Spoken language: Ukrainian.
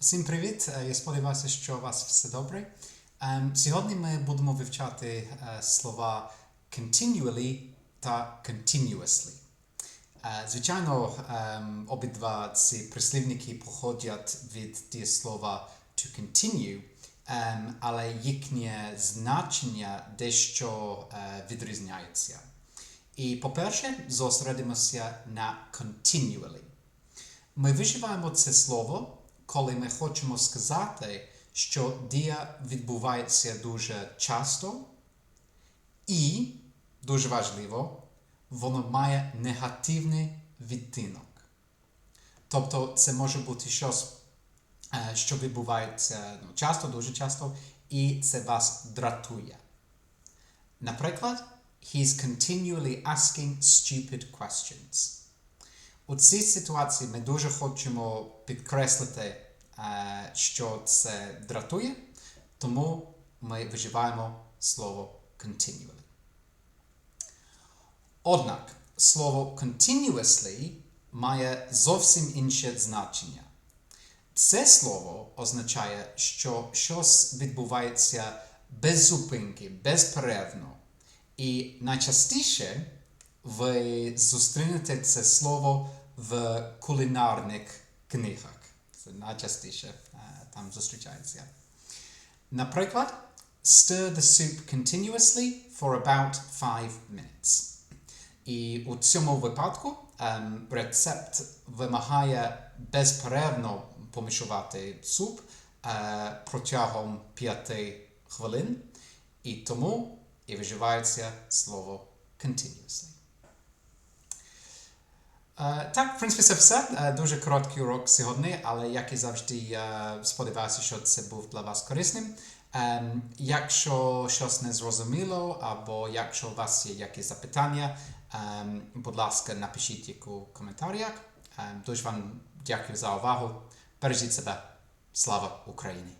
Всім привіт! Е, Я сподіваюся, що у вас все добре. Ем, Сьогодні ми будемо вивчати е, слова continually та continuously. Е, Звичайно, ем, обидва ці прислівники походять від дієслова to continue, ем, але їхнє значення дещо відрізняється. І, по-перше, зосередимося на continually. Ми виживаємо це слово, коли ми хочемо сказати, що дія відбувається дуже часто, і, дуже важливо, воно має негативний відтинок. Тобто це може бути щось, е, що відбувається ну, часто, дуже часто, і це вас дратує. Наприклад, he's continually asking stupid questions. У цій ситуації ми дуже хочемо підкреслити, е, що це дратує, тому ми вживаємо слово continually. Однак слово continuously має зовсім інше значення. Це слово означає, що щось відбувається без зупинки, безперервно. І найчастіше ви зустрінете це слово в кулінарних книгах. Це найчастіше е, там зустрічається. Наприклад, stir the soup continuously for about 5 minutes. І у цьому випадку ем, рецепт вимагає безперервно помішувати суп е, протягом 5 хвилин, і тому і вживається слово continuously. Е, так, в принципі, це все. Е, Дуже короткий урок сьогодні, але як і завжди, сподіваюся, що це був для вас корисним. Ем, Якщо щось не зрозуміло, або якщо у вас є якісь запитання, ем, будь ласка, напишіть їх у коментарях. Ем, Дуже вам дякую за увагу. Бережіть себе. Слава Україні!